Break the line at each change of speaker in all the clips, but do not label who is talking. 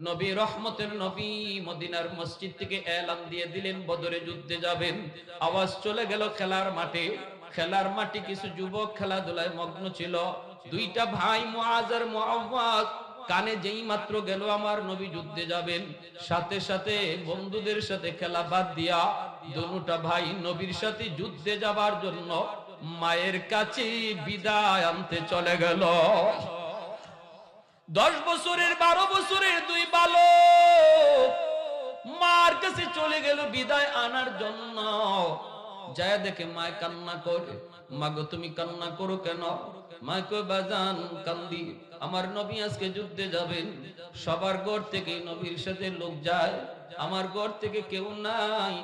নবী, রহমতের নবী, মদিনার মসজিদ থেকে এলান দিয়ে দিলেন, বদরে যুদ্ধে যাবেন। আওয়াজ চলে গেল খেলার মাঠে। খেলার মাঠে কিছু যুবক খেলাধুলায় মগ্ন ছিল। দুইটা ভাই, মুআজ আর মুআওয়াজ, কানে যেই মাত্র গেল, আমার নবী যুদ্ধে যাবেন। সাথে সাথে বন্ধুদের সাথে খেলা বাদ দিয়া দুটা ভাই নবীর সাথে যুদ্ধে যাবার জন্য মায়ের কাছে বিদায় আনতে চলে গেল। দশ বছরের, বারো বছরের দুই বালক মার কাছে চলে গেল বিদায় আনার জন্য। যায় দেখে মায় কান্না করে, মাগো, তুমি কান্না করো কেন? মা বাজান, কান্দি, আমার নবী আজকে যুদ্ধে যাবেন। সবার ঘর থেকে নবীর সাথে লোক যায়, আমার ঘর থেকে কেউ নাই।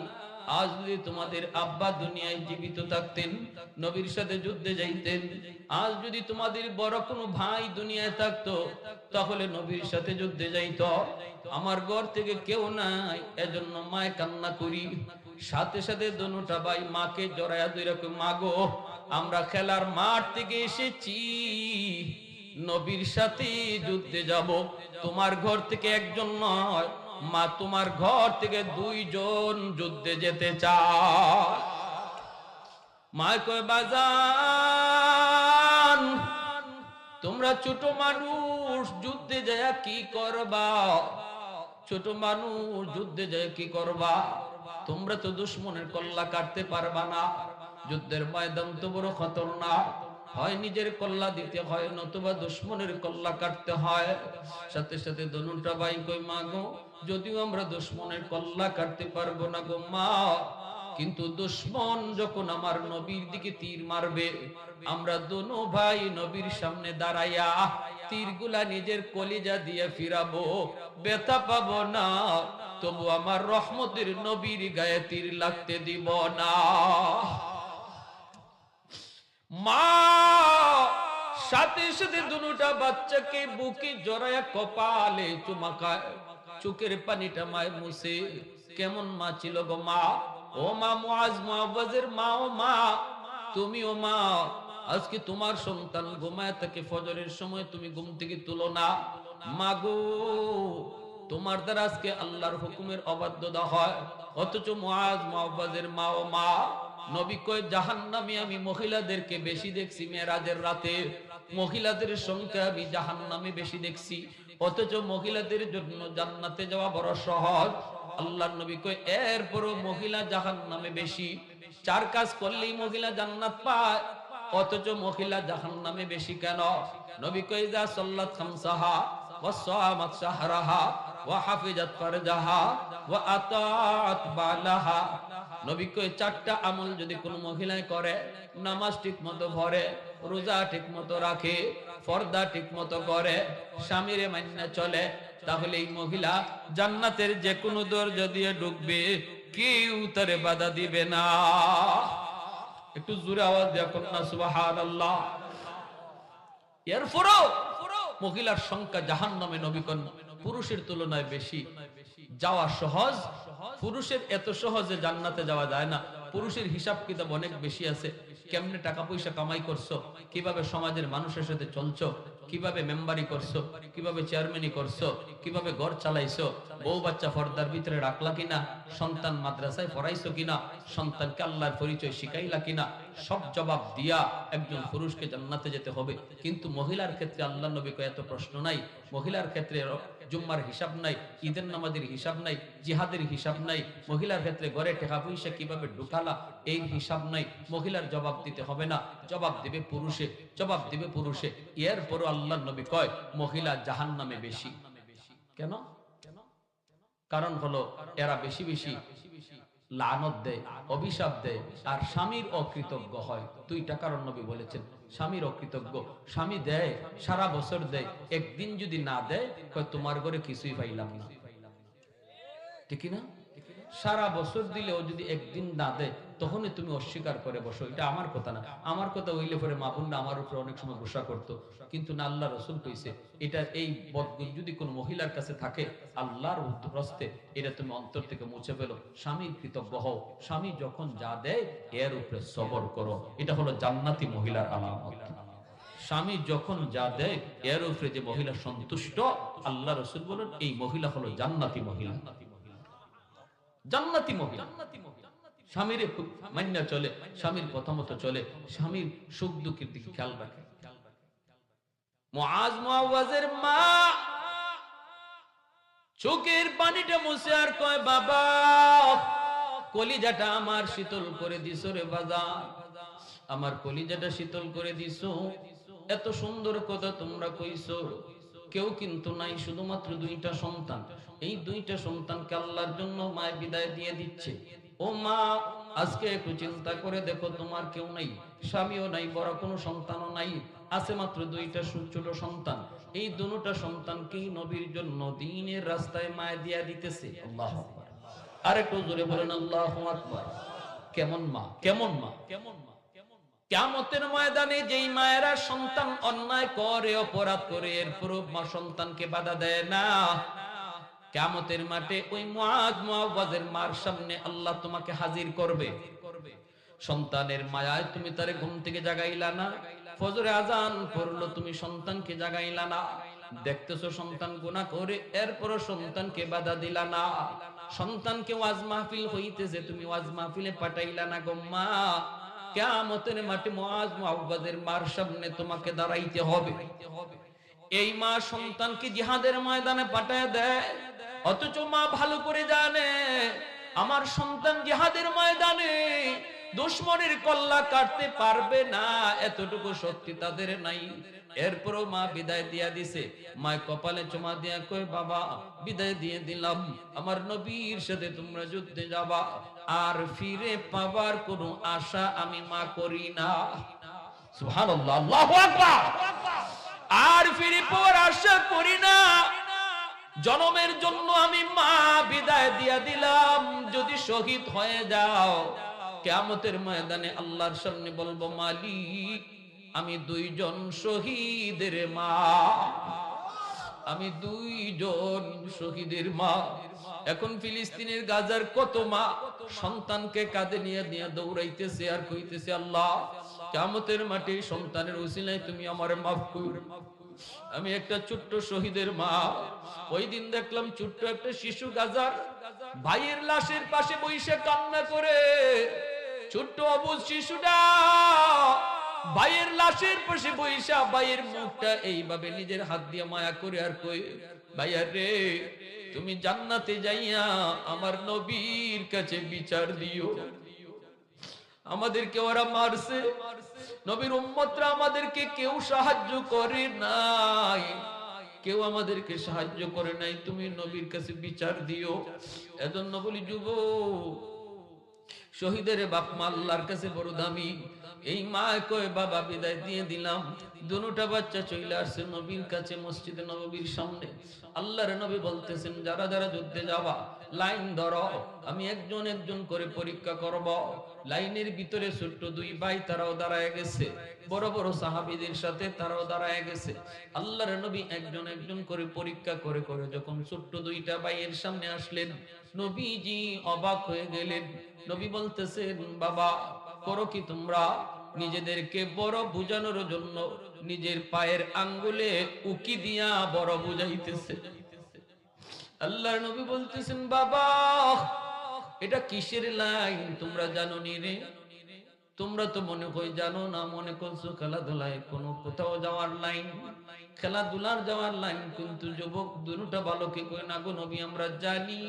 আজ যদি তোমাদের আব্বা দুনিয়ায় জীবিত থাকতেন, নবীর সাথে যুদ্ধে যাইতেন, আজ যদি তোমাদের বড় কোনো ভাই দুনিয়ায় থাকতো, তাহলে নবীর সাথে যুদ্ধে যাইত। আমার ঘর থেকে কেউ নাই, এজন্য মায় কান্না করি। সাথে সাথে দনুটা ভাই মাকে জড়াইয়া দুই রকম মাগো আমরা খেলার মাঠ থেকে এসেছি। নবীর সাথে যুদ্ধে যাব। তোমার ঘর থেকে একজন নয় মা, তোমার ঘর থেকে দুইজন যুদ্ধে যেতে চায়। মা কয়, বাজান, তোমরা ছোট মানুষ যুদ্ধে যায় কি করবা? ছোট মানুষ যুদ্ধে যায় কি করবা? তোমরা তো দুশ্মনের কল্লা কাটতে পারবা না। যুদ্ধের ময়দান তো বড় খতরনাক। হয় নিজের কল্লা দিতে হয়, নতুবা দুশ্মনের কল্লা কাটতে হয়। সাথে সাথে দনুটা ভাই কই মা গো, যদিও আমরা দুশ্মনের কল্লা কাটতে পারব না গো মা, কিন্তু দুশ্মন যখন আমার নবীর দিকে তীর মারবে, আমরা দোনো ভাই নবীর সামনে দাঁড়াইয়া তীরগুলা নিজের কলিজা দিয়ে ফিরাবো, ব্যথা পাবো না, তবু আমার রহমতের নবীর গায়ে তীর লাগতে দিব না। মা, সাথে সাথে দুটা বাচ্চাকে বুকে কপালে চুমাকায় পানিটা মুছে। কেমন মা ছিল গো মা? ও মা মা, ও মা তুমি ও মা, আজকে তোমার সন্তান ঘুমায় থাকে ফজরের সময় তুমি ঘুম থেকে তুলো না। মা গো, তোমার দ্বারা আজকে আল্লাহর হুকুমের অবাধ্যতা হয়। অথচ মুআজ মুআওয়াজের মা, ও মা নবী কয়, জাহান্নামে আমি মহিলাদেরকে বেশি দেখছি মেরাজের রাতে। মহিলাদের সংখ্যা আমি জাহান্নামে বেশি দেখছি। অথচ মহিলাদের জন্য জান্নাতে যাওয়া বড় সহজ। আল্লাহর নবী কয়, এরপরও মহিলা জাহান্নামে বেশি। চার কাজ করলেই মহিলা জান্নাত পায়। অথচ মহিলা জাহান্নামে বেশি কেন? নবী যা সাল্লাত খামসাহা ওয়াসামাত শাহরাহা ওয়া হাফিজাত ফারজাহা নবী আমল যদি কোনো মহিলায় করে, নামাজ ঠিক মতো ভরে রোজা ঠিক মতো রাখে, ফর্দা ঠিক মতো করে, স্বামীরে চলে, তাহলে এই মহিলা জান্নাতের যে কোনো দরজা দিয়ে ঢুকবে, কেউ তারে বাধা দিবে না। একটু জোরে আওয়াজ দিয়ে কন্যা সুবাহান আল্লাহ এরপরও মহিলার সংখ্যা জাহান নামে নবীকন্যা পুরুষের তুলনায় বেশি যাওয়া সহজ, পুরুষের এত সহজে জান্নাতে যাওয়া যায় না। পুরুষের হিসাব কিতাব অনেক বেশি আছে। কেমনে টাকা পয়সা কামাই করছ? কীভাবে সমাজের মানুষের সাথে চলছো? কীভাবে মেম্বারি করছ? কীভাবে চেয়ারম্যানি করছ? কীভাবে ঘর চালাইছো? বউ বাচ্চা ফর্দার ভিতরে রাখলা কিনা? সন্তান মাদ্রাসায় পড়াইছো কিনা? সন্তানকে আল্লাহর পরিচয় শিখাইলা কিনা? সব জবাব দিয়া একজন পুরুষকে জান্নাতে যেতে হবে। কিন্তু মহিলার ক্ষেত্রে আল্লাহ নবী এত প্রশ্ন নাই। মহিলার ক্ষেত্রে জুম্মার হিসাব নাই, ঈদের নামাজের হিসাব নাই, জিহাদের হিসাব নাই, মহিলার ক্ষেত্রে ঘরে টাকা পয়সা কীভাবে ঢুকালা, এই হিসাব নাই, মহিলার জবাব দিতে হবে না, জবাব দিবে পুরুষে, জবাব দিবে পুরুষে এরপরও আল্লাহ নবী কয়, মহিলা জাহান নামে বেশি। কেন? কারণ হলো, এরা বেশি বেশি লানত দেয়, অভিশাপ দেয়, আর স্বামীর অকৃতজ্ঞ হয়। দুইটা কারণ নবী বলেছেন। স্বামীর অকৃতজ্ঞ। স্বামী দেয়, সারা বছর দেয়। একদিন যদি না দেয় তোমার ঘরে কিছুই পাইলাম না। ঠিক না? সারা বছর দিলেও যদি একদিন না দেয়, তখনই তুমি অস্বীকার করে বসো। এটা আমার কথা না। আমার কথা হইলে পরে মাপুন্না আমার উপরে অনেক সময় গুসা করতো। কিন্তু না, আল্লাহ রসুল কইছে, এটা এই বদগুণ যদি কোন মহিলার কাছে থাকে, আল্লাহর হস্তে এটা তুমি অন্তর থেকে মুছে ফেলো। স্বামীর কৃতজ্ঞ হও। স্বামী যখন যা দেয়, এর উপরে সবর করো। এটা হলো জান্নাতি মহিলার আলামত। স্বামী যখন যা দেয়, এর উপরে যে মহিলা সন্তুষ্ট, আল্লাহ রসুল বলেন, এই মহিলা হলো জান্নাতি মহিলা। জান্নাতি মহিলা। স্বামীর মান্য চলে, স্বামীর কথা মতো চলে, স্বামীর সুখ দুঃখের দিকে খেয়াল রাখে। মা চোখের পানিটা মুছে আর কয়, বাবা, কলিজাটা আমার শীতল করে দিছো রে বাজার আমার কলিজাটা শীতল করে দিছো। এত সুন্দর কথা তোমরা কইছো। কেউ কিন্তু নাই, শুধুমাত্র দুইটা সন্তান। এই দুইটা সন্তানকে আল্লাহর জন্য মায় বিদায় দিয়ে দিচ্ছে। ও মা, আজকে একটু চিন্তা করে দেখো, তোমার কেউ নাই, স্বামীও নাই, বড় কোনো সন্তানও নাই, আছে মাত্র দুইটা ছোট সন্তান। এই দুটা সন্তানকেই নবীর জন্য দিনের রাস্তায় মায় দিয়া দিতেছে। আল্লাহ আর একটু জোরে বলেন, আল্লাহ আকবার। কেমন মা কেমন মা? কেমন মা? কেমতের ময়দানে যেই মায়েরা সন্তান অন্যায় করে, অপরাধ করে এরপরও মা সন্তানকে বাধা দেয় না। কেমতের মাঠে ওই মুআজ মার সামনে আল্লাহ তোমাকে হাজির করবে। সন্তানের মায়ায় তুমি তারে ঘুম থেকে জাগাইলা না। ফজরে আজান পড়ল, তুমি সন্তানকে জাগাইলা না। দেখতেছো সন্তান গুণা করে, এরপরও সন্তানকে বাধা দিলা না। সন্তানকে ওয়াজ মাহফিল হইতেছে, তুমি ওয়াজ মাহফিলে পাঠাইলা না গো মা। কেয়ামতের মুআজ মুআওয়াজের মার সামনে তোমাকে দাঁড়াইতে হবে। এই মা সন্তানকে জিহাদের ময়দানে পাঠায় দেয়। অথচ মা ভালো করে জানে, আমার সন্তান জিহাদের ময়দানে দুশ্মনের কল্লা কাটতে পারবে না, এতটুকু সত্যি তাদের নাই। এরপরও মা বিদায় দিয়া দিছে। মা কপালে চমা দিয়া কই বাবা, বিদায় দিয়ে দিলাম। আমার নবীর সাথে তোমরা যুদ্ধে যাবা। আর ফিরে পাবার কোনো আশা আমি মা করি না। আর ফিরে পাওয়ার আশা করি না। জনমের জন্য আমি মা বিদায় দিয়া দিলাম। যদি শহীদ হয়ে যাও, কেয়ামতের ময়দানে আল্লাহর সামনে বলব, মালিক আমি দুইজন শহীদের মা। আমি দুইজন শহীদের মা। এখন ফিলিস্তিনের গাজার কত মা? সন্তানকে কাঁধে নিয়ে নিয়ে দৌড়াইতেছে আর কইতেছে, আল্লাহ কামতের মাঠে সন্তানের উসিলায় তুমি আমার মাফ কর আমি একটা ছোট্ট শহীদের মা। ওই দিন দেখলাম ছোট্ট একটা শিশু গাজার ভাইয়ের লাশের পাশে বইসে কান্না করে। ছোট্ট অবুজ শিশুটা ভাইয়ের লাশের পাশে বইসা ভাইয়ের মুখটা এইভাবে নিজের হাত দিয়ে মায়া করে আর কই, ভাইয়া রে, তুমি জান্নাতে যাইয়া আমার নবীর কাছে বিচার দিও। আমাদেরকে ওরা মারছে। নবীর উম্মতরা আমাদেরকে কেউ সাহায্য করে নাই। কেউ আমাদেরকে সাহায্য করে নাই। তুমি নবীর কাছে বিচার দিও। এজন্য বলি যুব শহীদের বাপ মা আল্লাহর কাছে বড় দামি। এই মা কয়, বাবা, বিদায় দিয়ে দিলাম। দুটা বাচ্চা চলে আসছে নবীর কাছে মসজিদে নবীর সামনে। আল্লাহর নবী বলতেছেন, যারা যারা যুদ্ধে যাওয়া লাইন ধরো, আমি একজন একজন করে পরীক্ষা করব। লাইনের ভিতরে ছোট্ট দুই ভাই, তারাও দাঁড়ায় গেছে। বড় বড় সাহাবিদের সাথে তারাও দাঁড়ায় গেছে। আল্লাহর নবী একজন একজন করে পরীক্ষা করে করে যখন ছোট্ট দুইটা ভাইয়ের সামনে আসলেন, নবীজি অবাক হয়ে গেলেন। নবী বলতেছেন, বাবা, করো কি তোমরা? নিজেদেরকে বড় বুঝানোর জন্য নিজের পায়ের আঙ্গুলে উকি দিয়া বড় বুঝাইতেছে। আল্লাহর নবী বলতেছেন, বাবা, এটা কিসের লাইন? তোমরা জানো নি রে। তোমরা তো মনে কই জানো না, মনে করছ খেলাধুলায় কোনো কোথাও যাওয়ার লাইন? খেলাধুলার যাওয়ার লাইন কিন্তু যুবক দুটা বালকে কই না গো নবী, আমরা জানি।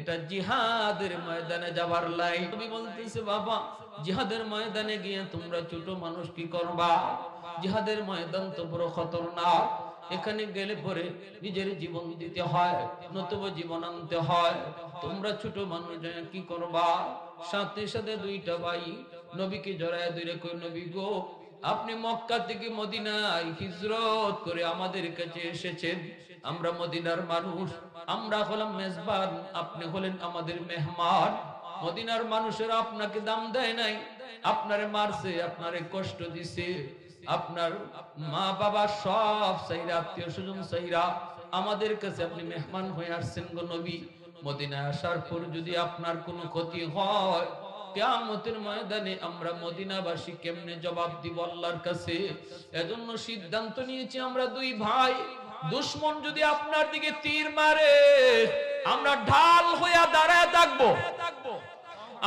এটা জিহাদের ময়দানে যাবার লাইন তুমি বলতেছে, বাবা, জিহাদের ময়দানে গিয়ে তোমরা ছোট মানুষ কি করবা? জিহাদের ময়দান তো বড় খতরনাক। এখানে গেলে পরে নিজের জীবন দিতে হয় নতুব জীবন আনতে হয়। তোমরা ছোট মানুষ কি করবা? সাথে সাথে দুইটা ভাই নবীকে জড়ায় দূরে কই নবী গো আপনি মক্কা থেকে মদিনায় হিজরত করে আমাদের কাছে এসেছেন। আমরা মদিনার মানুষ, আমরা হলাম মেজবান, আপনি হলেন আমাদের মেহমান। মদিনার মানুষের আপনাকে দাম দেয় নাই, আপনারে মারছে, আপনারে কষ্ট দিছে। আপনার মা বাবা সব সাইরা, আত্মীয় স্বজন সাইরা, আমাদের কাছে আপনি মেহমান হয়ে আসছেন গো নবী। মদিনায় আসার পর যদি আপনার কোনো ক্ষতি হয় কেয়ামতের ময়দানে আমরা মদিনাবাসী কেমনে জবাব দিব আল্লাহর কাছে? এজন্য সিদ্ধান্ত নিয়েছি আমরা দুই ভাই। দুশ্মন যদি আপনার দিকে তীর মারে, আমরা ঢাল হইয়া দাঁড়ায় থাকব।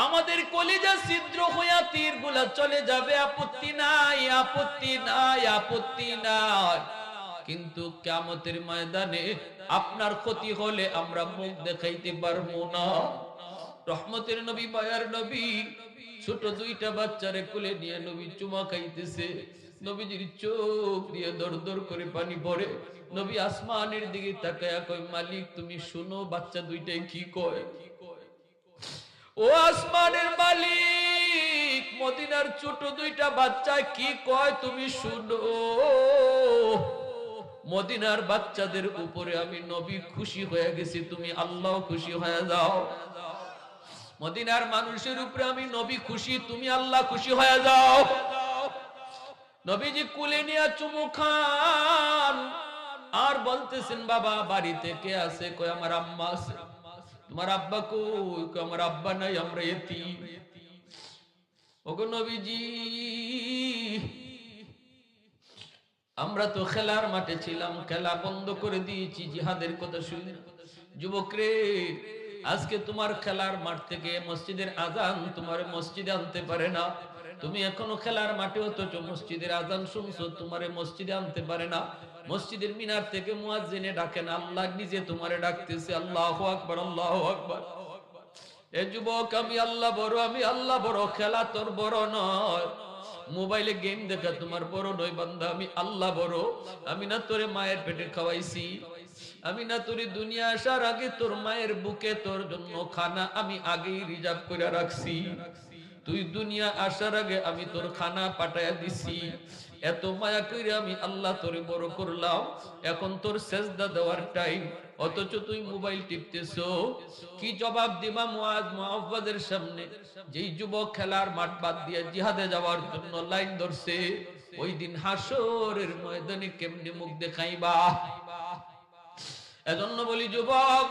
আমাদের কলিজা ছিদ্র হইয়া তীরগুলা চলে যাবে। আপত্তি নাই আপত্তি নাই আপত্তি নাই। কিন্তু কেমতের ময়দানে আপনার ক্ষতি হলে আমরা মুখ দেখাইতে পারব না। রহমতের নবী, মায়ার নবী। ছোট দুইটা বাচ্চারে কোলে নিয়ে নবী চুমা খাইতেছে। নবীজির চোখ দিয়ে দর করে পানি পড়ে। নবী আসমানের দিকে তাকায়া কয়, মালিক, তুমি শুনো, বাচ্চা দুইটাই কি কয়? ও আসমানের মালিক, মদিনার ছোট দুইটা বাচ্চা কি কয় তুমি শুনো? মদিনার বাচ্চাদের উপরে আমি নবী খুশি হয়ে গেছি, তুমি আল্লাহ খুশি হয়ে যাও। মদিনার মানুষের উপরে আমি নবী খুশি, তুমি আল্লাহ খুশি হয়ে যাও। নবীজি কুলে নিয়ে চুমু খান। আর বলতেছেন, বাবা, বাড়িতে কে আছে? কই আমার আম্মা আছে। তোমার আব্বা কই? কই আমার আব্বা নাই, আমরা এতিম। ওগো নবীজি, আমরা তো খেলার মাঠে ছিলাম, খেলা বন্ধ করে দিয়েছি, জিহাদের কথা শুনি যুবক রে আজকে তোমার খেলার মাঠ থেকে মসজিদের আজান তোমার মসজিদে আনতে পারে না। তুমি এখনও খেলার মাঠে অথচ মসজিদের আজান শুনছো, তোমারে মসজিদে আনতে পারে না। মসজিদের মিনার থেকে মুয়াজ্জিনে ডাকেন আল্লাহ নিজে তোমারে ডাকতেছে, আল্লাহু আকবার আল্লাহু আকবার। এ যুবক, আমি আল্লাহ বড়, আমি আল্লাহ বড়, খেলা তোর বড় নয়। মোবাইলে গেম দেখা তোমার বড় নয়, বান্দা, আমি আল্লাহ বড়। আমি না তোরে মায়ের পেটে খাওয়াইছি। আমি না তোরে দুনিয়া আসার আগে তোর মায়ের বুকে তোর জন্য খানা আমি আগেই রিজার্ভ করে রাখছি। তুই দুনিয়া আসার আগে আমি তোর খানা পাঠাইয়া দিছি। এত মায়া করে আমি আল্লাহ তোরে বড় করলাম। এখন তোর সেজদা দেওয়ার টাইম অথচ তুই মোবাইল টিপতেছো। কি জবাব দিবা মুআজ মুআফফাদের সামনে? যেই যুবক খেলার মাঠ বাদ দিয়ে জিহাদে যাওয়ার জন্য লাইন ধরছে, ওই দিন হাসরের ময়দানে কেমনে মুখ দেখাইবা? এজন্য বলি, যুবক,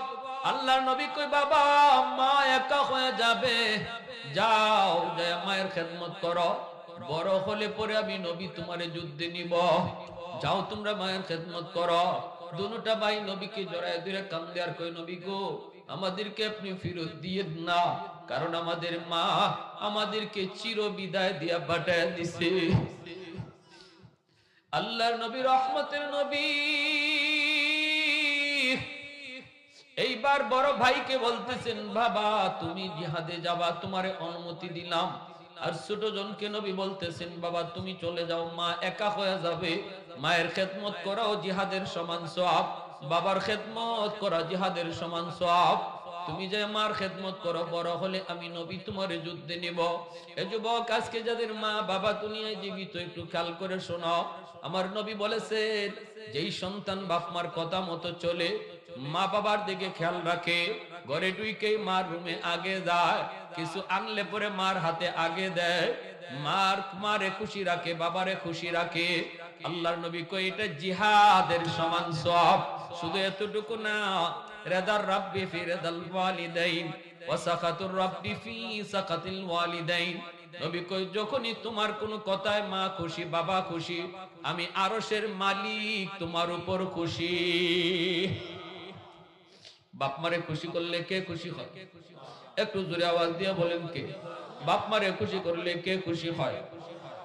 আল্লাহর নবী কই, বাবা, মা একা হয়ে যাবে। যাও, যায় মায়ের খেদমত করো। বড় হলে পরে আমি নবী তোমারে যুদ্ধে নিব। যাও, তোমরা মায়ের খেদমত করো। দুটা ভাই নবীকে জড়ায় ধরে কান্দে আর কই নবী গো, আমাদেরকে আপনি ফেরত দিয়ে না। কারণ আমাদের মা আমাদেরকে চির বিদায় দিয়া পাঠায় দিছে। আল্লাহর নবী, রহমতের নবী। এইবার বড় ভাইকে বলতেছেন, বাবা, তুমি জিহাদে যাবা, তোমারে অনুমতি দিলাম। আর ছোট জনকে নবী বলতেছেন, বাবা, তুমি চলে যাও, মা একা হয়ে যাবে। মায়ের খেদমত করাও জিহাদের সমান সওয়াব। বাবার খেদমত করা জিহাদের সমান সওয়াব। তুমি যে মার খেদমত করো, বড় হলে আমি নবী তোমার যুদ্ধে নিব। এ যুবক, আজকে যাদের মা, বাবা, দুনিয়ায় জীবিত, একটু খেয়াল করে শোনো আমার নবী বলেছেন, যেই সন্তান বাপ মার কথা মতো চলে মা বাবার দিকে খেয়াল রাখে, ঘরে টুইকে মার রুমে আগে যায়, কিছু আনলে পরে মার হাতে আগে দেয়। মার মারে খুশি রাখে, বাবারে খুশি রাখে। আল্লাহর নবী কই এটা জিহাদের সমান সব। শুধু এতটুকু না রেদার রাব্বি ফি রেদাল ওয়ালিদাইন, ওয়া সাখাতুর রাব্বি ফি সাখাতিল ওয়ালিদাইন। নবী কই যখনই তোমার কোনো কথায় মা খুশি, বাবা খুশি, আমি আরশের মালিক তোমার উপর খুশি। বাপ মারে খুশি করলে কে খুশি হয়? একটু জোরে আওয়াজ দিয়ে বলেন কে? বাপমারে খুশি করলে কে খুশি হয়?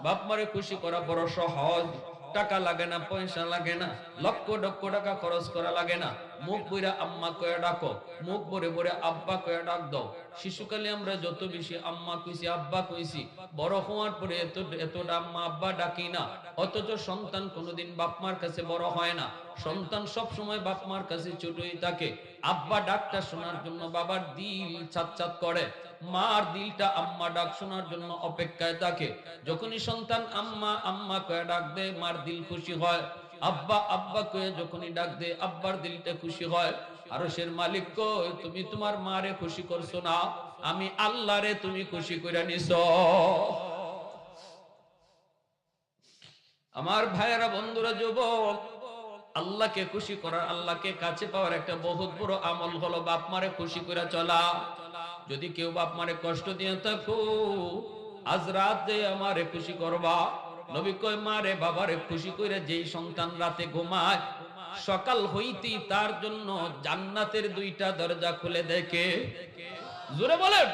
বাপমারে খুশি করা বড় সহজ। টাকা লাগে না, পয়সা লাগে না, লক্ষ লক্ষ টাকা খরচ করা লাগে না। মুখ বইরা আম্মা কয়ে ডাকো, মুখ ভরে ভরে আব্বা কয়ে ডাক দাও। শিশুকালে আমরা যত বেশি আম্মা কইছি, আব্বা কইছি, বড় হওয়ার পরে এত, এতটা আম্মা আব্বা ডাকি না। অথচ সন্তান কোনোদিন বাপ মার কাছে বড় হয় না। সন্তান সব সময় বাপ মার কাছে ছোটই থাকে। আব্বা ডাকটা শোনার জন্য বাবার দিল ছাত করে। মার দিলটা আম্মা ডাক শোনার জন্য অপেক্ষায় থাকে। যখনই সন্তান আম্মা আম্মা কয়ে ডাক দেয়, মার দিল খুশি হয়। আব্বা আব্বা কয়ে যখনই ডাক দে আব্বার দিলটা খুশি হয়। মালিক তুমি তোমার মারে খুশি করছ না, আমি আল্লাহরে তুমি খুশি করে আমার ভাইয়েরা, বন্ধুরা, যুবক, আল্লাহকে খুশি করার, আল্লাহকে কাছে পাওয়ার একটা বহুত বড় আমল হলো, বাপ মারে খুশি করে চলা। যদি কেউ বাপ মারে কষ্ট দিয়ে থাকো আজ রাতে আমারে খুশি করবা নবী কয় মারে বাবারে খুশি করে যেই সন্তান রাতে ঘুমায় সকাল হইতেই তার জন্য জান্নাতের দুইটা দরজা খুলে দেখে জোরে বলেন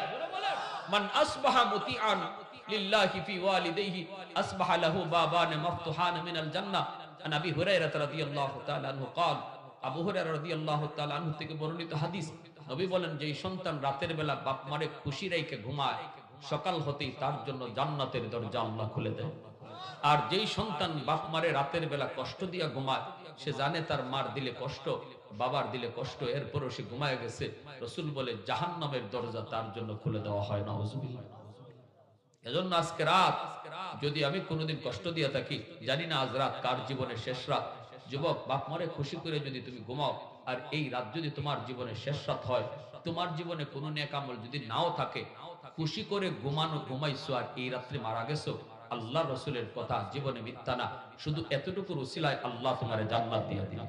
মান আসবাহা মুতিআন লিল্লাহি ফি ওয়ালিদাইহি আসবাহা লাহু বাবান মফতুহান মিনাল জান্নাহ আন আবি হুরায়রা রাদিয়াল্লাহু তাআলা আনহু قال আবু হুরায়রা রাদিয়াল্লাহু তাআলা আনহু থেকে বর্ণিত হাদিস নবী বলেন, যেই সন্তান রাতের বেলা বাপ মারে খুশি রেখে ঘুমায়, সকাল হতেই তার জন্য জান্নাতের দরজা আল্লাহ খুলে দেয়। আর যেই সন্তান বাপ মারে রাতের বেলা কষ্ট দিয়া ঘুমায়, সে জানে তার মার দিলে কষ্ট, বাবার দিলে কষ্ট, এরপরও সে ঘুমায় গেছে। রসুল বলে জাহান নামের দরজা তার জন্য খুলে দেওয়া হয় না এজন্য আজকে রাত, যদি আমি কোনোদিন কষ্ট দিয়ে থাকি, জানি না আজ রাত কার জীবনের শেষ রাত। যুবক, বাপ মারে খুশি করে যদি তুমি ঘুমাও আর এই রাত যদি তোমার জীবনের শেষ রাত হয়, তোমার জীবনে কোনো নেকামল যদি নাও থাকে, খুশি করে ঘুমানো, ঘুমাইছো আর এই রাত্রে মারা গেছো, আল্লাহ রসুলের কথা জীবনে মিথ্যা না। শুধু এতটুকু রসিলায় আল্লাহ তোমার জান্নাত দিয়ে দিল।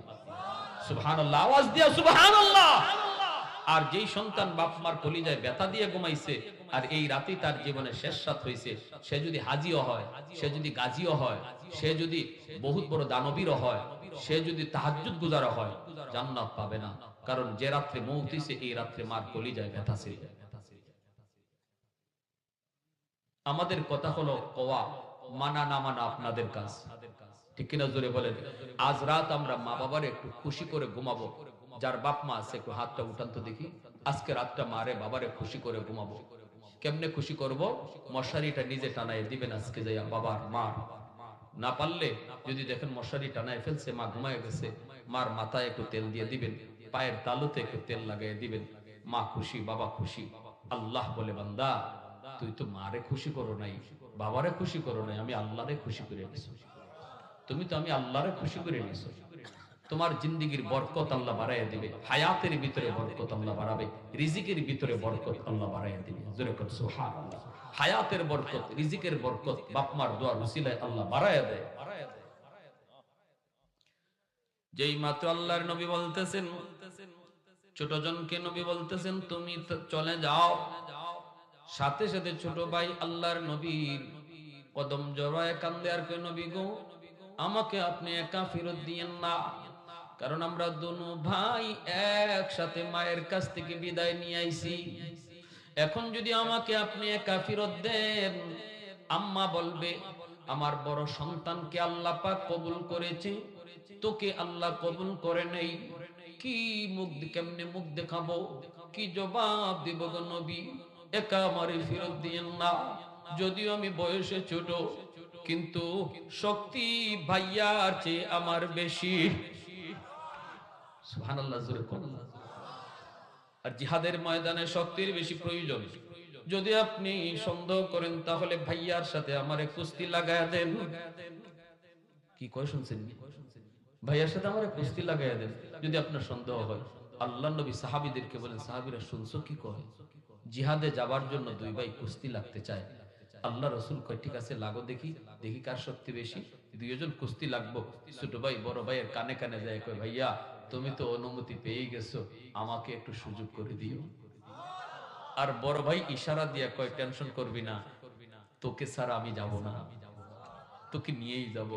আর যেই সন্তান বাপ মার কলিজায় ব্যথা দিয়ে ঘুমাইছে আর এই রাতেই তার জীবনে শেষ রাত হয়েছে। সে যদি হাজিও হয়, সে যদি গাজীও হয়, সে যদি বহুত বড় দানবীরও হয়, সে যদি তাহাজ্জুদ গুজারও হয়, জান্নাত পাবে না। কারণ যে রাত্রে মৌতিছে এই রাত্রে মার কলিজায় ব্যথা ছিল। আমাদের কথা হলো কওয়া, মানা না মানা আপনাদের কাজ। ঠিক কিনা জোরে বলেন? আজ রাত আমরা মা বাবার একটু খুশি করে ঘুমাবো। যার বাপ মা আছে, একটু হাতটা উঠান তো দেখি। আজকে রাতটা মারে বাবারে খুশি করে ঘুমাবো। কেমনে খুশি করব? মশারিটা নিজে টানায় দিবেন আজকে যাইয়া বাবার মা। না পারলে যদি দেখেন মশারি টানায় ফেলছে, মা ঘুমায় গেছে, মার মাথায় একটু তেল দিয়ে দিবেন, পায়ের তালুতে একটু তেল লাগাই দিবেন। মা খুশি, বাবা খুশি। আল্লাহ বলে, বান্দা, তুই তো মারে খুশি করো নাই, বাবারে খুশি করো নাই, আমি আল্লাহরে খুশি করে নিছি তুমি তো আমি আল্লাহরে খুশি করে নিছো তোমার জিন্দিগির বরকত আল্লাহ বাড়াইয়া দিবে, হায়াতের ভিতরে বরকত আল্লাহ বাড়াবে, রিজিকের ভিতরে বরকত আল্লাহ বাড়াইয়া দিবে। জোরে কর হায়াতের বরকত, রিজিকের বরকত বাপমার দোয়া রুসিলায় আল্লাহ বাড়াইয়া দেয়। যেই মাত্র আল্লাহর নবী বলতেছেন, ছোট জনকে নবী বলতেছেন, তুমি চলে যাও। সাথে সাথে ছোট ভাই আল্লাহর নবীর কদম জড়ায় কান্দে আর কে নবী গো, আমাকে আপনি একা ফেরত দিয়েন না। কারণ আমরা দুনু ভাই একসাথে মায়ের কাছ থেকে বিদায় নিয়ে আইছি। এখন যদি আমাকে আপনি একা ফেরত দেন, আম্মা বলবে, আমার বড় সন্তানকে আল্লাহ পাক কবুল করেছে, তোকে আল্লাহ কবুল করে নেই। কি মুখ কেমনে মুখ দেখাবো? কি জবাব দিব গো নবী? একা আমারে ফেরত দিয়েন না। যদিও আমি বয়সে ছোট, কিন্তু শক্তি ভাইয়ার চেয়ে আমার বেশি। আর জিহাদের ময়দানে শক্তির বেশি প্রয়োজন। যদি আপনি সন্দেহ করেন, তাহলে ভাইয়ার সাথে আমারে কুস্তি লাগায়া দেন। কি কয় শুনছেন ভাইয়ার সাথে আমারে কুস্তি লাগায়া দেন, যদি আপনার সন্দেহ হয়। আল্লাহ নবী সাহাবীদেরকে বলেন, সাহাবীরা শুনছো কি কয়? জিহাদে যাবার জন্য দুই ভাই কুস্তি লাগতে চায়। আল্লাহ রসুল কয়, ঠিক আছে, লাগো দেখি। দেখি কার শক্তি বেশি। দুইজন কুস্তি লাগবো। ছোট ভাই, বড় ভাইয়ের কানে কানে যায়, কয়, ভাইয়া তুমি তো অনুমতি পেয়ে গেছো, আমাকে একটু সুযোগ করে দিও। আর বড় ভাই ইশারা দিয়া কয়, টেনশন করবি না, তোকে ছাড়া আমি যাব না, তোকে নিয়েই যাব।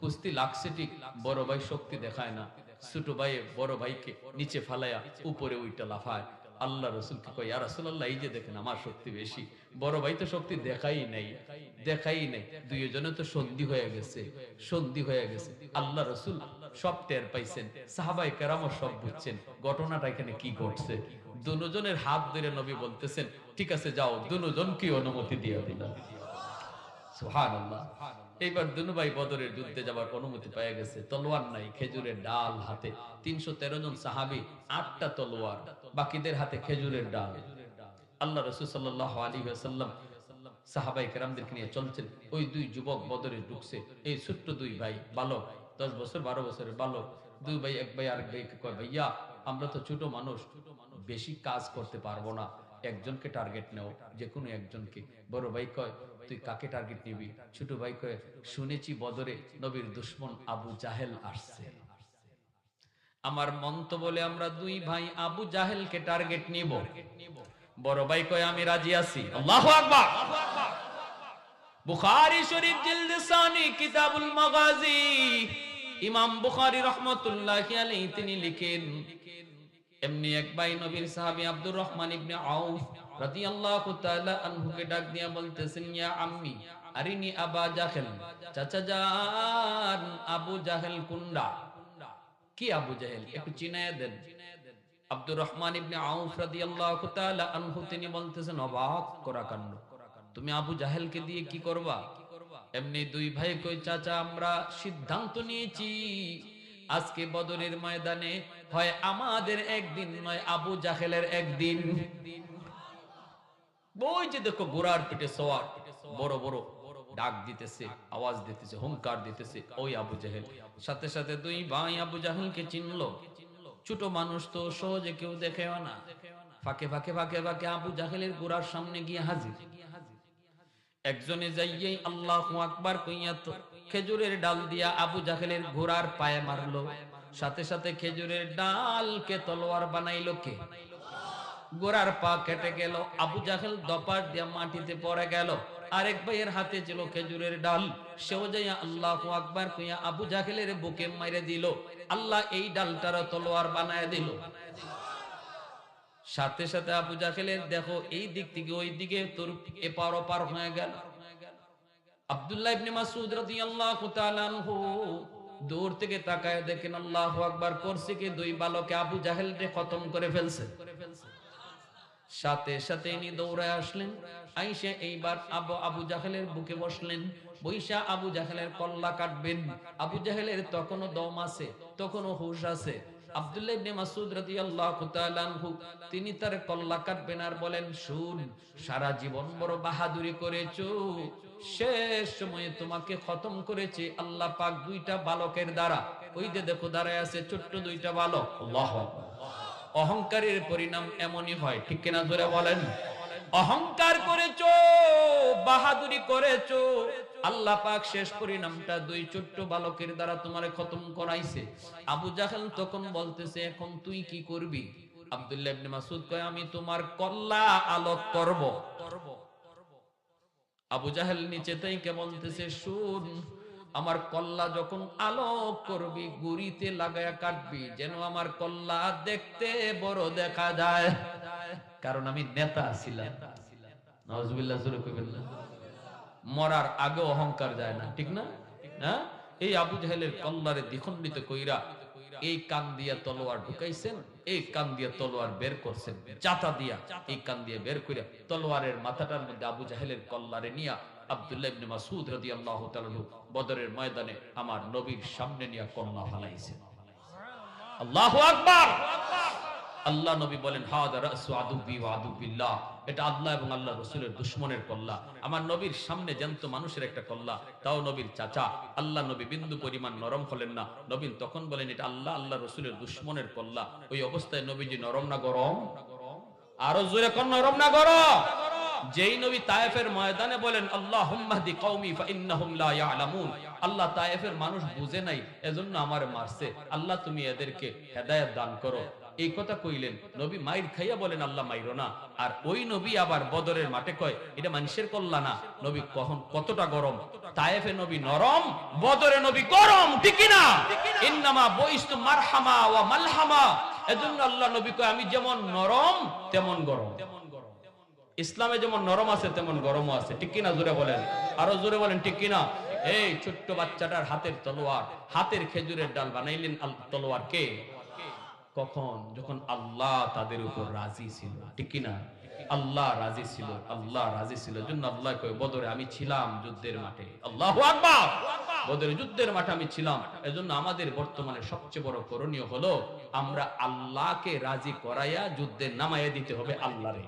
কুস্তি লাগছে ঠিক বড় ভাই শক্তি দেখায় না, ছোট ভাই বড় ভাইকে নিচে ফালায়া উপরে ওইটা লাফায়। আল্লাহ রসুলকে কয় আর রাসূলুল্লাহ, এই যে দেখেন আমার শক্তি বেশি। বড় ভাই তো শক্তি দেখাই নাই দেখাই নাই। দুইজনে তো সন্ধি হয়ে গেছে, সন্ধি হয়ে গেছে। আল্লাহ রসুল সব টের পাইছেন সাহাবাই কেরাম সব বুঝছেন। ঘটনাটা এখানে কি ঘটছে? দুজনের হাত ধরে নবী বলতেছেন, ঠিক আছে, যাও দুজনকে অনুমতি দিয়ে দিলাম? সুবহানাল্লাহ। এইবার দুনু ভাই বদরের যুদ্ধে যাবার অনুমতি পেয়ে গেছে। তলোয়ার নাই, খেজুরের ডাল হাতে। তিনশো তেরো জন সাহাবি, আটটা তলোয়ার, বাকিদের হাতে খেজুরের ডাল। আল্লাহ রসুল আলী সাল্লাম সাহাবাই কেরামদেরকে নিয়ে চলছেন। ওই দুই যুবক বদরে ঢুকছে। এই ছোট্ট দুই ভাই বালক, দশ বছর, বারো বছরের বালক। দুই ভাই, এক ভাই, আরেক কয়, ভাইয়া, আমরা তো ছোট মানুষ, বেশি কাজ করতে পারব না। একজনকে টার্গেট নেও যে কোনো একজনকে। বড় ভাই কয় তুই কাকে টার্গেট নিবি? ছোট ভাই কয় শুনেছি বদরে নবীর দুশ্মন আবু জাহেল আসছে। আমার মন তো বলে আমরা দুই ভাই আবু জাহেলকে টার্গেট নিব। বড় ভাই কয়, আমি রাজি আছি। আল্লাহু আকবার। বুখারী শরীফ জিলদ সানি, কিতাবুল মাগাজি। ইমাম বুখারী রাহমাতুল্লাহি আলাইহি তিনি লিখেন, এমনি এক ভাই নবীর সাহাবী আব্দুর রহমান ইবনে আউফ রাদিয়াল্লাহু ডাক দিয়া বলতেছেন আবা জাহেল কুন্ডা কি তিনি বলতেছেন, অবাক করা তুমি আবু জাহেলকে দিয়ে কি করবা? এমনি দুই ভাই কই, চাচা, আমরা সিদ্ধান্ত নিয়েছি। আজকে বদরের ময়দানে হয় আমাদের একদিন, নয় আবু জাহেলের একদিন। ওই যে দেখো গোড়ার পিঠে সোয়ার বড় বড় ডাক দিতেছে, আওয়াজ দিতেছে হুঙ্কার দিতেছে, ওই আবু জাহেল। সাথে সাথে দুই ভাই আবু জাহেলকে চিনলো। ছোট মানুষ তো সহজে কেউ দেখেও না। ফাঁকে ফাঁকে ফাঁকে ফাঁকে আবু জাহেলের গোড়ার সামনে গিয়ে হাজির। একজনে যাইয়েই আল্লাহ আকবার কইয়া তো খেজুরের ডাল দিয়া আবু জাহেলের ঘোড়ার পায়ে মারলো। সাথে সাথে খেজুরের ডালকে তলোয়ার বানাইলো কে? গোড়ার পা কেটে গেল, আবু জাহেল দপার দিয়া মাটিতে পড়ে গেল। আরেক ভাইয়ের হাতে ছিল খেজুরের ডাল। সেও যাইয়া আল্লাহ আকবার কইয়া আবু জাহেলের বুকে মাইরে দিল। আল্লাহ এই ডালটার তলোয়ার বানায় দিল। সাথে সাথে আবু জাহেলের দেখো, এই দিক থেকে ওই দিকে তোর এপার ওপার হয়ে গেল। আব্দুল্লাহ ইবনে মাসউদ রাদিয়াল্লাহু তাআলা আনহু দূর থেকে তাকায় দেখেন আল্লাহু আকবার করছে কি দুই বালকে আবু জাহেলকে খতম করে ফেলছে। সাথে সাথে ইনি দৌড়ায় আসলেন। আইসা এইবার আবু আবু জাহেলের বুকে বসলেন। বৈশা আবু জাহেলের কল্লা কাটবেন। আবু জাহেলের তখনও দম আছে তখনও হুশ আছে। আব্দুল্লাহ ইবনে মাসউদ রাদিয়াল্লাহু তাআলা আনহু তিনি তার কল্লা কাটবেন আর বলেন শুন সারা জীবন বড় বাহাদুরি করেছ। শেষ সময়ে তোমাকে খতম করেছে আল্লাহ পাক দুইটা বালকের দ্বারা। ওই যে দেখো দাঁড়ায় আছে ছোট্ট দুইটা বালক। আল্লাহু আকবার। অহংকারের পরিণাম এমনই হয়। ঠিক কিনা জোরে বলেন? অহংকার করেছ, বাহাদুরি করেছ, আল্লাহ পাক শেষ পরিণামটা দুই ছোট্ট বালকের দ্বারা তোমারে খতম করাইছে। আবু জাহেল তখন বলতেছে, এখন তুই কি করবি? আব্দুল্লাহ ইবনে মাসউদ কয়, আমি তোমার কল্লা আলোক করব। আবু জাহেল নিচে থেকে বলতেছে, শুন আমার কল্লা যখন আলোক করবি, গুড়িতে লাগায়া কাটবি, যেন আমার কল্লা দেখতে বড় দেখা যায়। কারণ আমি নেতা ছিলাম। নজবিল্লাহ মরার আগে অহংকার যায় না, ঠিক না? হ্যাঁ? এই আবু জাহেলের কল্লারে দ্বিখণ্ডিত কইরা এই কান দিয়া তলোয়ার ঢুকাইছেন, এই কান দিয়া তলোয়ার বের করছেন চাতা দিয়া এই কান দিয়ে বের কইরা তলোয়ারের মাথাটার মধ্যে আবু জাহেলের কল্লারে নিয়া আব্দুল্লাহ ইবনে মাসউদ রাদিয়াল্লাহু তাআলা বদরের ময়দানে আমার নবীর সামনে নিয়া কল্লা ফালাইছে। আল্লাহু আকবার! আল্লাহ নবী বলেন, হাদা রাসু ওয়া এটা আল্লাহ এবং আল্লাহ দুশ্মনের কল্লা। আমার নবীর সামনে জ্যান্ত মানুষের একটা কল্লা, তাও নবীর চাচা। আল্লাহ নবী বিন্দু পরিমাণ নরম হলেন না। নবীন তখন বলেন, এটা আল্লাহ আল্লাহ রসুলের দুশ্মনের কল্লা। ওই অবস্থায় নবীজি নরম না গরম? আরও জোরে কোন, নরম না গরম? যেই নবী তায়েফের ময়দানে বলেন আল্লাহ হুম্মাদি কওমি ফা লা ইয়ালামুন। আল্লাহ তায়েফের মানুষ বুঝে নাই, এজন্য আমারে মারছে। আল্লাহ তুমি এদেরকে হেদায়েত দান করো। এই কথা কইলেন, নবী মাইর খাইয়া বলেন, আল্লাহ মাইরো না। আর ওই নবী আবার বদরের মাঠে কয়, এটা মানুষের কল্লা না। নবী কখন, কতটা গরম? তায়েফে নবী নরম, বদরে নবী গরম, ঠিক না ইন্নামা বইস্তু মারহামা ওয়া মালহামা। এজন্য আল্লাহ নবী কয়, আমি যেমন নরম, তেমন গরম। ইসলামে যেমন নরম আছে, তেমন গরমও আছে। ঠিক কিনা জোরে বলেন? আরও জোরে বলেন, ঠিক কিনা? এই ছোট্ট বাচ্চাটার হাতের তলোয়ার, হাতের খেজুরের ডাল বানাইলেন তলোয়ার কে? কখন? যখন আল্লাহ তাদের উপর রাজি ছিল। ঠিক কিনা? আল্লাহ রাজি ছিল, আল্লাহ রাজি ছিল। জন্য আল্লাহ কয়, বদরে আমি ছিলাম যুদ্ধের মাঠে। আল্লাহ আকবার! বদরে যুদ্ধের মাঠে আমি ছিলাম। এজন্য আমাদের বর্তমানে সবচেয়ে বড় করণীয় হলো, আমরা আল্লাহকে রাজি করাইয়া যুদ্ধে নামাইয়া দিতে হবে আল্লাহরে।